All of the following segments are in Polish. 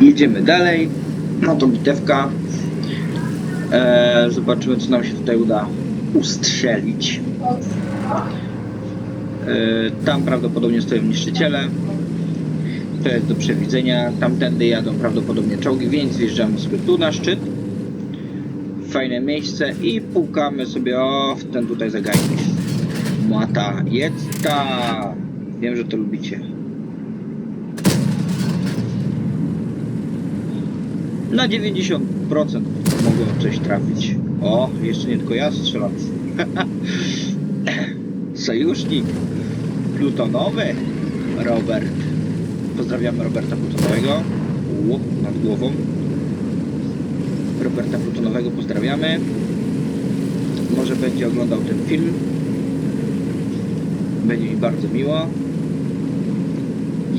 Jedziemy dalej. No to bitewka. E, zobaczymy, co nam się tutaj uda ustrzelić. E, tam prawdopodobnie stoją niszczyciele. To jest do przewidzenia. Tamtędy jadą prawdopodobnie czołgi, więc wjeżdżamy sobie tu na szczyt. Fajne miejsce i pukamy sobie o w ten tutaj zagajnik. Mata, jedz ta! Wiem, że to lubicie. Na 90% mogłem coś trafić. O, jeszcze nie tylko ja strzelam. Sojusznik plutonowy Robert. Pozdrawiamy Roberta Plutonowego. Łup nad głową. Roberta Plutonowego pozdrawiamy. Może będzie oglądał ten film. Będzie mi bardzo miło.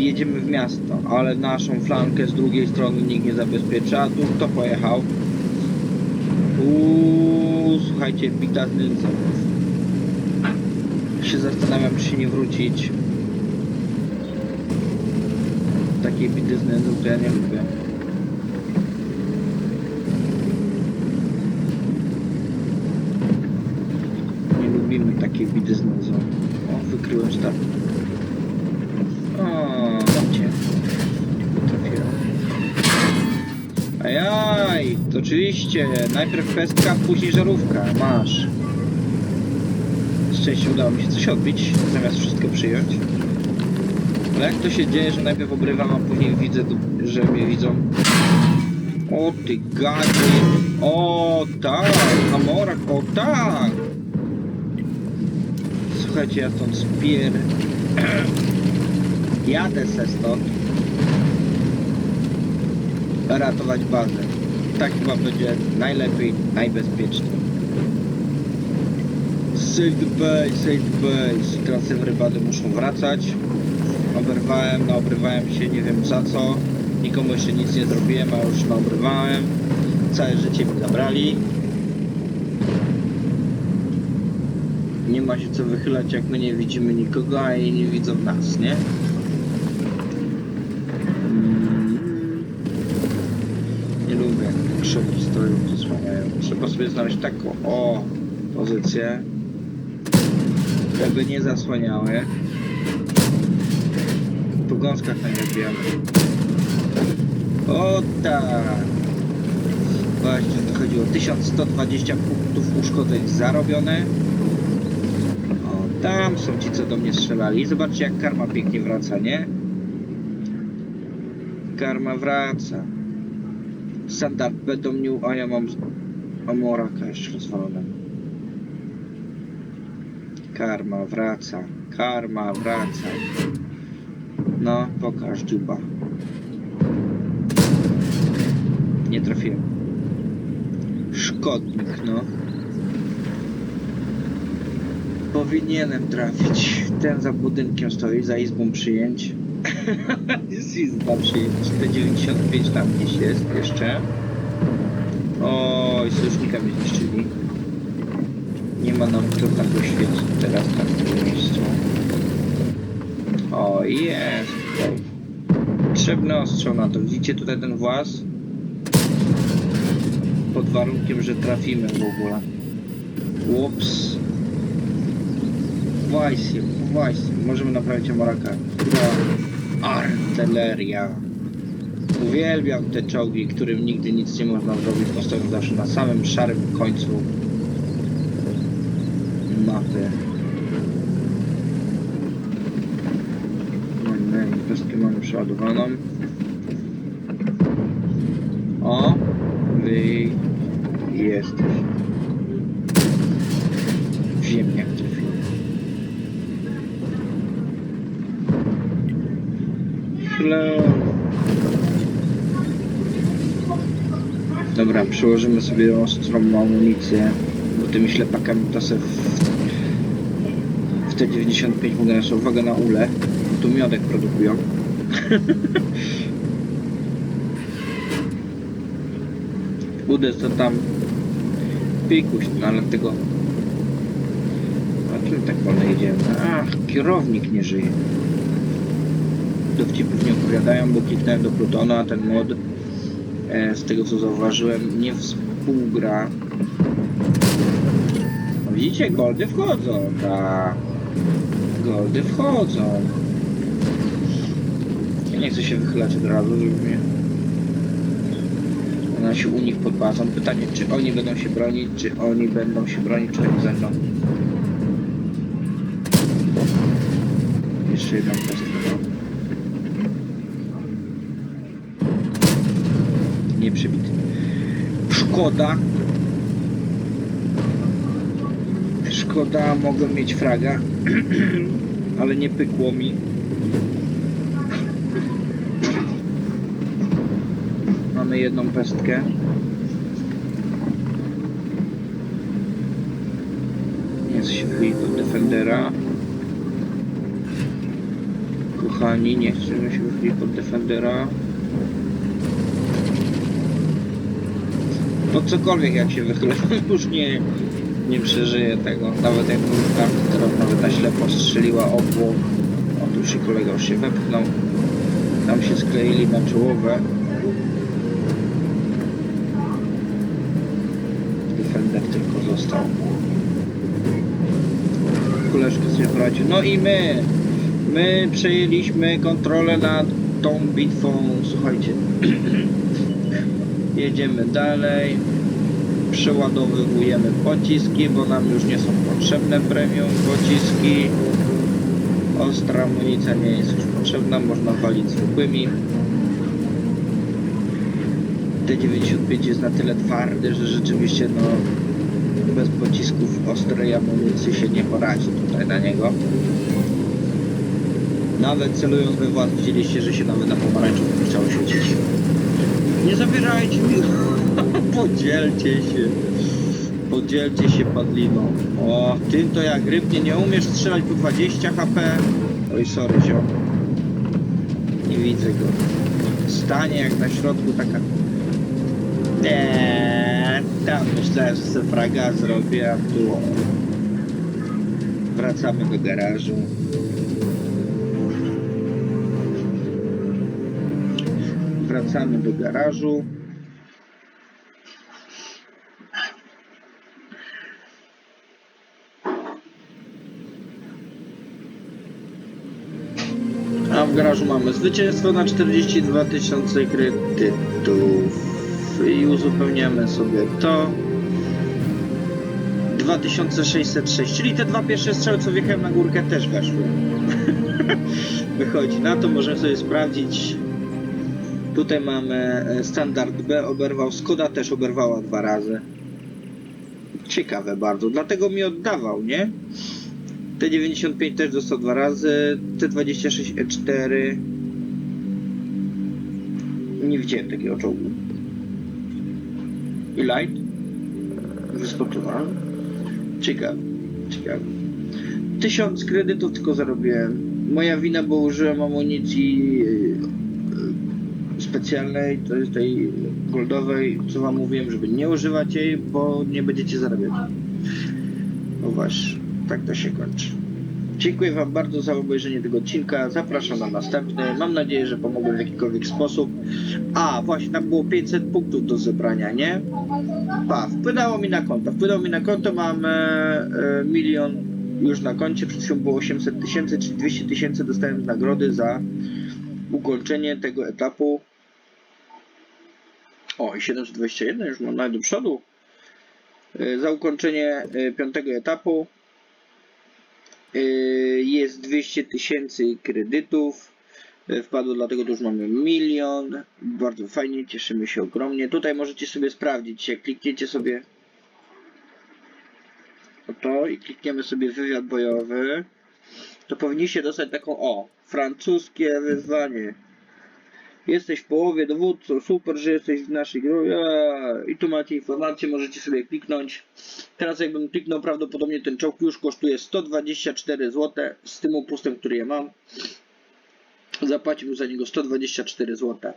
Jedziemy w miasto, ale naszą flankę z drugiej strony nikt nie zabezpiecza. Tu kto pojechał? Uuu, słuchajcie, bita z nędzą. Się zastanawiam, czy się nie wrócić. Takiej bity z nędzą to ja nie lubię. Nie lubimy takiej bity z nędzą. O, wykryłem start. Oczywiście. Najpierw pestka, później żarówka. Masz. Szczęście udało mi się coś odbić, zamiast wszystko przyjąć. Ale jak to się dzieje, że najpierw obrywam, a później widzę, że mnie widzą? O ty gadzie! O tak! Amorak, o tak! Słuchajcie, ja stąd spier... Jadę se stąd. Ratować bazę. Tak chyba będzie najlepiej, najbezpieczniej. Save the base, save the base. Teraz te rybady muszą wracać. Oberwałem, naobrywałem się nie wiem za co. Nikomu jeszcze nic nie zrobiłem, a już naobrywałem. Całe życie mi zabrali. Nie ma się co wychylać, jak my nie widzimy nikogo, a oni nie widzą nas, nie? Mm. Nie krzoki stoją, zasłaniają. Trzeba sobie znaleźć taką, o, pozycję, żeby nie zasłaniały. Po gąskach najlepiej. O tak! Właśnie to chodziło. 1120 punktów uszkodzeń zarobione. O, tam są ci, co do mnie strzelali. Zobaczcie, jak karma pięknie wraca, nie? Karma wraca. Standard będą mnie, a ja mam Amoraka jeszcze rozwalone. Karma wraca. Karma wraca. No, pokaż dziuba. Nie trafiłem. Szkodnik, no. Powinienem trafić. Ten za budynkiem stoi, za izbą przyjęć. jest izba przyjęć. Te 95 tam gdzieś jest jeszcze. Oj, sojusznika mnie zniszczyli. Nie ma nam kto tak oświecić teraz na tym miejscu. O, jest tutaj. Potrzebny ostrzał na to. Widzicie tutaj ten włas? Pod warunkiem, że trafimy w ogóle. Ups. Właśnie, właśnie. Możemy naprawić Amoraka. Która artyleria. Uwielbiam te czołgi, którym nigdy nic nie można zrobić, bo stoją zawsze na samym szarym końcu mapy. Mamy pestkę mamy przeładowaną. O, wy jesteś. W ziemniak trafiłem. Hello. Dobra, przyłożymy sobie ostrą amunicję, bo tymi ślepakami to se w, w te 95 mogę naszą uwagę na ule. Tu miodek produkują. Udę co tam pikuś, no ale tego... A czym tak wolno jedziemy? Ach, kierownik nie żyje. Dowcipów nie opowiadają, bo kliknąłem do Plutonu, a ten mod, e, z tego co zauważyłem, nie współgra. No widzicie, goldy wchodzą, tak. Goldy wchodzą. Ja nie chcę się wychylać od razu, żeby mnie... Ona się u nich pod bazą. Pytanie, czy oni będą się bronić, czy oni będą się bronić, czy oni ze mną. Jeszcze jedną kwestię. Nie przybity. Szkoda. Szkoda, mogłem mieć fraga, ale nie pykło mi. Mamy jedną pestkę. Chcę się do Defendera. Kochani, nie chcemy się wychylić pod Defendera. No cokolwiek jak się wychylę, już nie, nie przeżyję tego. Nawet jak tam teraz nawet na ślepo strzeliła obło. O, tu już się kolega już się wepchnął. Tam się skleili na czołowe. Defender tylko został. Koleżkę sobie poradził. No i my! My przejęliśmy kontrolę nad tą bitwą. Słuchajcie. Jedziemy dalej. Przeładowujemy pociski, bo nam już nie są potrzebne premium pociski. Ostra amunicja nie jest już potrzebna, można walić zwykłymi. T95 jest na tyle twardy, że rzeczywiście no bez pocisków ostrej amunicji się nie poradzi tutaj na niego. Nawet celując we wład widzieliście, że się nawet na pomarańczowym chciało świecić. Zabierajcie mi! Podzielcie się. Podzielcie się padliną. O, ty to jak rybnie nie umiesz strzelać po 20 HP. Oj, sorry, ziom. Nie widzę go. Stanie jak na środku taka... Eee, tam myślałem, że sobie fraga zrobię, a tu... Wracamy do garażu. Wracamy do garażu. A w garażu mamy zwycięstwo na 42 tysiące kredytów. I uzupełniamy sobie to. 2606, czyli te dwa pierwsze strzały, co wjechałem na górkę, też weszły. Wychodzi na to, możemy sobie sprawdzić. Tutaj mamy e, standard B, oberwał. Skoda też oberwała dwa razy. Ciekawe bardzo, dlatego mi oddawał, nie? T95 też dostał dwa razy, T26E4 nie widziałem takiego czołgu. I light? Wyskoczyła. Ciekawe, ciekawe. Tysiąc kredytów tylko zarobiłem. Moja wina, bo użyłem amunicji yy, specjalnej, to jest tej goldowej, co wam mówiłem, żeby nie używać jej, bo nie będziecie zarabiać. No właśnie, tak to się kończy. Dziękuję Wam bardzo za obejrzenie tego odcinka. Zapraszam na następny. Mam nadzieję, że pomogłem w jakikolwiek sposób. A, właśnie, tam było 500 punktów do zebrania, nie? Pa, wpłynęło mi na konto. Wpłynęło mi na konto, mam e, e, milion już na koncie. Przed chwilą było 800 tysięcy, czyli 200 tysięcy dostałem nagrody za ukończenie tego etapu. O, i 721 już mam nawet do przodu. E, za ukończenie e, piątego etapu. Yy, jest 200 tysięcy kredytów. Wpadło dlatego, że już mamy milion. Bardzo fajnie, cieszymy się ogromnie. Tutaj możecie sobie sprawdzić, jak klikniecie sobie to i klikniemy sobie wywiad bojowy, to powinniście dostać taką o, francuskie wyzwanie. Jesteś w połowie dowódcą, super, że jesteś w naszej grupie. I tu macie informacje, możecie sobie kliknąć. Teraz jakbym kliknął, prawdopodobnie ten czołg już kosztuje 124 zł z tym upustem, który ja mam. Zapłaciłbym za niego 124 zł.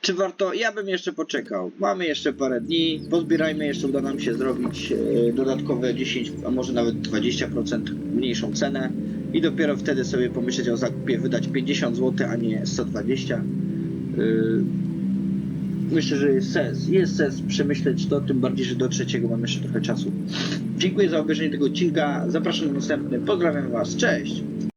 Czy warto? Ja bym jeszcze poczekał. Mamy jeszcze parę dni. Pozbierajmy, jeszcze uda nam się zrobić e, dodatkowe 10, a może nawet 20% mniejszą cenę. I dopiero wtedy sobie pomyśleć o zakupie, wydać 50 zł, a nie 120. Yy, Myślę, że jest sens. Jest sens przemyśleć to, tym bardziej, że do trzeciego mam jeszcze trochę czasu. Dziękuję za obejrzenie tego odcinka. Zapraszam na następny. Pozdrawiam Was. Cześć!